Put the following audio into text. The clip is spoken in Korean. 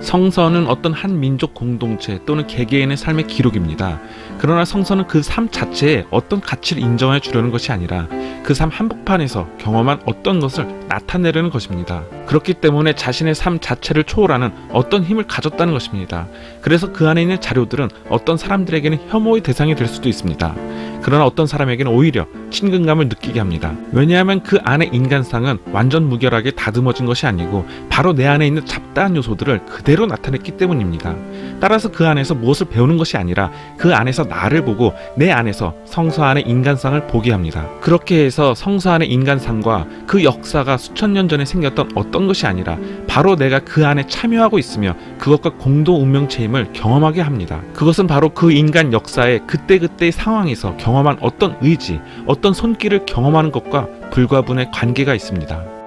성서는 어떤 한 민족 공동체 또는 개개인의 삶의 기록입니다. 그러나 성서는 그 삶 자체에 어떤 가치를 인정해 주려는 것이 아니라 그 삶 한복판에서 경험한 어떤 것을 나타내려는 것입니다. 그렇기 때문에 자신의 삶 자체를 초월하는 어떤 힘을 가졌다는 것입니다. 그래서 그 안에 있는 자료들은 어떤 사람들에게는 혐오의 대상이 될 수도 있습니다. 그러나 어떤 사람에게는 오히려 친근감을 느끼게 합니다. 왜냐하면 그 안의 인간상은 완전 무결하게 다듬어진 것이 아니고 바로 내 안에 있는 잡다한 요소들을 그대로 나타냈기 때문입니다. 따라서 그 안에서 무엇을 배우는 것이 아니라 그 안에서 나를 보고 내 안에서 성서 안의 인간상을 보게 합니다. 그렇게 해서 성서 안의 인간상과 그 역사가 수천 년 전에 생겼던 어떤 것이 아니라 바로 내가 그 안에 참여하고 있으며 그것과 공동 운명체임을 경험하게 합니다. 그것은 바로 그 인간 역사의 그때그때의 상황에서 경험한 어떤 의지, 어떤 손길을 경험하는 것과 불과분의 관계가 있습니다.